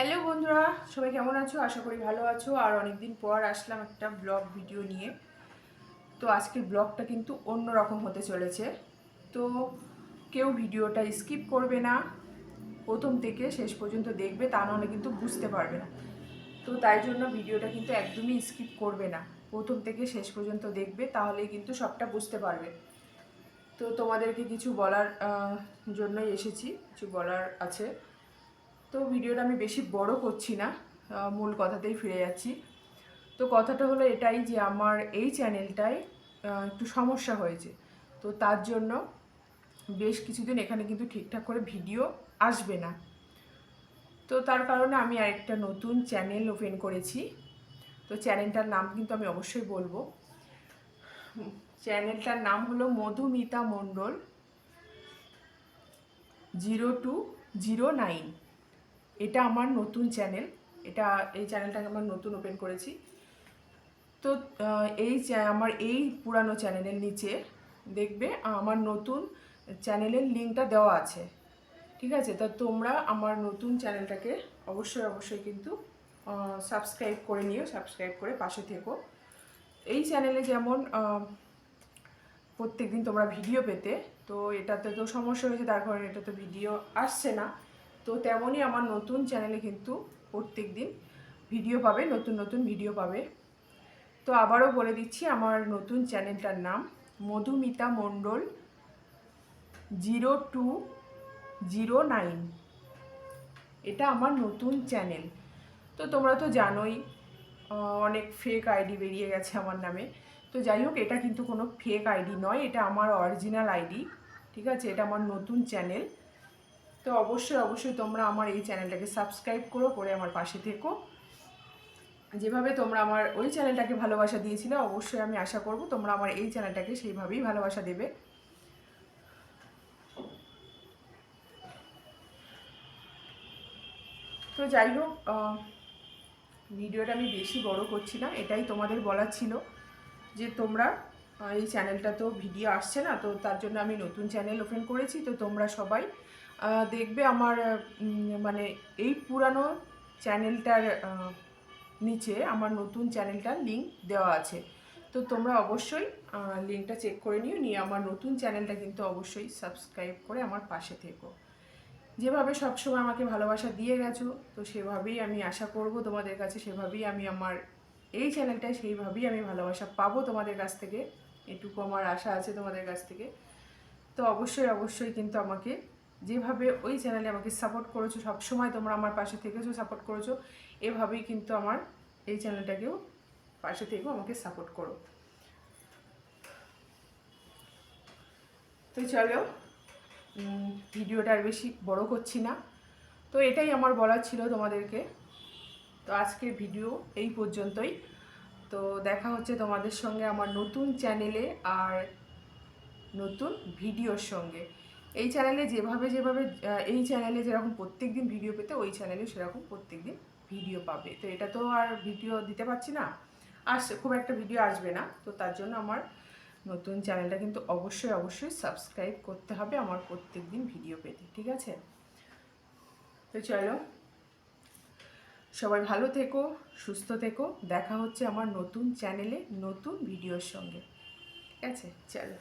Hello বন্ধুরা, সবাই কেমন আছো? আশা করি ভালো আছো। আর অনেকদিন পর আসলাম একটা ব্লগ ভিডিও নিয়ে। তো আজকের ব্লগটা কিন্তু অন্য রকম হতে চলেছে। তো কেউ ভিডিওটা স্কিপ করবে না। প্রথম থেকে শেষ পর্যন্ত দেখবে, তা নাহলে কিন্তু বুঝতে পারবে না। তো তাই জন্য ভিডিওটা কিন্তু একদমই স্কিপ করবে না। প্রথম থেকে শেষ পর্যন্ত দেখবে তাহলেই কিন্তু সবটা বুঝতে পারবে। তো তোমাদেরকে কিছু বলার জন্যই এসেছি। কিছু বলার আছে। তো ভিডিওটা আমি বেশি বড় করছি না মূল কথাতেই ফিরে যাচ্ছি। তো কথাটা হলো এটাই যে আমার এই চ্যানেলটায় একটু সমস্যা হয়েছে। তো তার জন্য বেশ কিছুদিন এখানে কিন্তু ঠিকঠাক করে ভিডিও আসবে না। তো তার কারণে আমি আরেকটা নতুন চ্যানেল ওপেন করেছি। তো চ্যানেলটার নাম কিন্তু আমি অবশ্যই বলব। চ্যানেলটার নাম হলো Madhumita Mondal, zero two zero nine. এটা আমার নতুন চ্যানেল। এটা এই চ্যানেলটাকে আমার নতুন ওপেন করেছি। তো এই আমার এই পুরানো চ্যানেলের নিচে দেখবে আমার নতুন চ্যানেলের লিঙ্কটা দেওয়া আছে। ঠিক আছে? তা তোমরা আমার নতুন চ্যানেলটাকে অবশ্যই অবশ্যই কিন্তু সাবস্ক্রাইব করে নিও সাবস্ক্রাইব করে পাশে থেকো। এই চ্যানেলে যেমন আহ, প্রত্যেকদিন তোমরা ভিডিও পেতে তো এটাতে তো সমস্যা হয়েছে তার কারণে এটা তো ভিডিও আসছে না। তো তেমনই আমার নতুন চ্যানেলে কিন্তু প্রত্যেক দিন ভিডিও পাবে, নতুন নতুন ভিডিও পাবে। তো আবারও বলে দিচ্ছি, আমার নতুন চ্যানেলটার নাম Madhumita Mondal zero two zero nine. এটা আমার নতুন চ্যানেল। তো তোমরা তো জানোই অনেক ফেক আইডি বেরিয়ে গেছে আমার নামে। তো যাই হোক, এটা কিন্তু কোনো ফেক আইডি নয়, এটা আমার অরিজিনাল আইডি ঠিক আছে? এটা আমার নতুন চ্যানেল। তো অবশ্যই অবশ্যই তোমরা আমার এই চ্যানেলটাকে সাবস্ক্রাইব করো, করে আমার পাশে থেকো। যেভাবে তোমরা আমার ওই চ্যানেলটাকে ভালোবাসা দিয়েছিলে, অবশ্যই আমি আশা করব তোমরা আমার এই চ্যানেলটাকে সেইভাবেই ভালোবাসা দেবে। তো যাই হোক ভিডিওটা আমি বেশি বড় করছি না, এটাই তোমাদের বলার ছিল যে তোমরা এই চ্যানেলটা তো ভিডিও আসছে না, তো তার জন্য আমি নতুন চ্যানেল ওপেন করেছি, তো তোমরা সবাই দেখবে আমার মানে এই পুরানো চ্যানেলটার নিচে আমার নতুন চ্যানেলটার লিঙ্ক দেওয়া আছে। তো তোমরা অবশ্যই লিঙ্কটা চেক করে নিও, নিয়ে আমার নতুন চ্যানেলটা কিন্তু অবশ্যই সাবস্ক্রাইব করে আমার পাশে থেকো। যেভাবে সবসময় আমাকে ভালোবাসা দিয়ে গেছো, তো সেভাবেই আমি আশা করব তোমাদের কাছে, সেভাবেই আমি আমার এই চ্যানেলটায় সেইভাবেই আমি ভালোবাসা পাবো তোমাদের কাছ থেকে। এটুকু আমার আশা আছে তোমাদের কাছ থেকে। তো অবশ্যই অবশ্যই কিন্তু আমাকে যেভাবে ওই চ্যানেলে আমাকে সাপোর্ট করেছ, সবসময় তোমরা আমার পাশে থেকেছো সাপোর্ট করেছ, এভাবেই কিন্তু আমার এই চ্যানেলটাকেও পাশে থেকেও আমাকে সাপোর্ট করো। তো চলো ভিডিওটা আর বেশি বড় করছি না। তো এটাই আমার বলার ছিল তোমাদেরকে। তো আজকের ভিডিও এই পর্যন্তই। তো দেখা হচ্ছে তোমাদের সঙ্গে আমার নতুন চ্যানেলে আর নতুন ভিডিওর সঙ্গে। এই চ্যানেলে যেভাবে যেভাবে এই চ্যানেলে যেরকম প্রত্যেক দিন ভিডিও পেতে, ওই চ্যানেলে সেরকম প্রত্যেক দিন ভিডিও পাবে। তো এটা তো আর ভিডিও দিতে পারছি না। আসছে খুব একটা ভিডিও আসবে না। তো তার জন্য আমার নতুন চ্যানেলটা কিন্তু অবশ্যই অবশ্যই সাবস্ক্রাইব করতে হবে আমার প্রত্যেক দিন ভিডিও পেতে, ঠিক আছে? তো চলো, সবাই ভালো থেকো, সুস্থ থেকো। দেখা হচ্ছে আমার নতুন চ্যানেলে নতুন ভিডিওর সঙ্গে। ঠিক আছে? চলো।